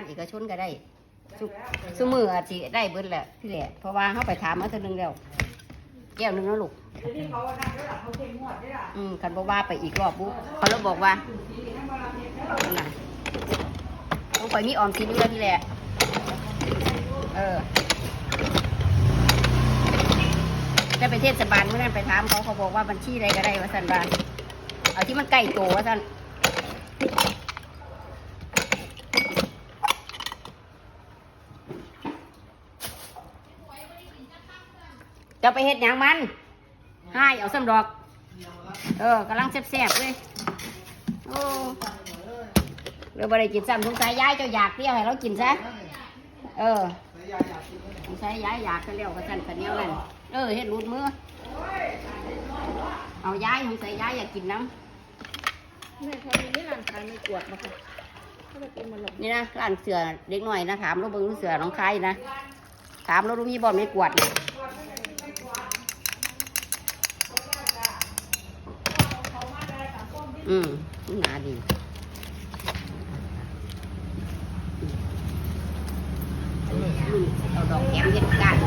ารเอกชนก็ได้ซุซุมืออาจสิได้เบิดแหละพี่แหละเพราะว่าเขาไปถามมาเท่านึงแล้วแก้วหนึงแล้วลูกเดี๋ยวนี้เขาว่านั่นด้วยล่ะเขาเข้มงวดด้วยล่ะอืมคันบอกว่าไปอีกรอบบุ๊เขาแล้วบอกว่าน่ะต้องไปมีออมสินด้วยพี่แหละเออได้ไปเทศบาลเมื่อนั้นไปถามเขาเขาบอกว่าบัญชีอะไรก็ได้ว่าสันว่าเอาที่มันใกล้ตัวว่าสัน จะไปเฮ็ดหยังมันให้เอาสำดอก เออกำลังแซ่บๆเลยโอ้เรือบ่ได้กินซ้ำสงสัยย้ายเจ้าอยากเตี้ยวให้เรากินซะเออสงสัยย้ายอยากกันแล้วก็สั่นกันเนี้ยวนั่นเออเฮ็ดรูดมือเอาย้ายสงสัยย้ายอยากกินน้แม่เขามีนี่ร้านขายไม่กวดมาค่ะเขาไปกินมาหลบำนี่นะร้านเสือเด็กหน่อยนะถามเราเบิ่งเสือน้องคายนะถามเราดูมีบ่อนไม่กวาดนะอืมหนา ดีอันนี้รุ่นเอาดอ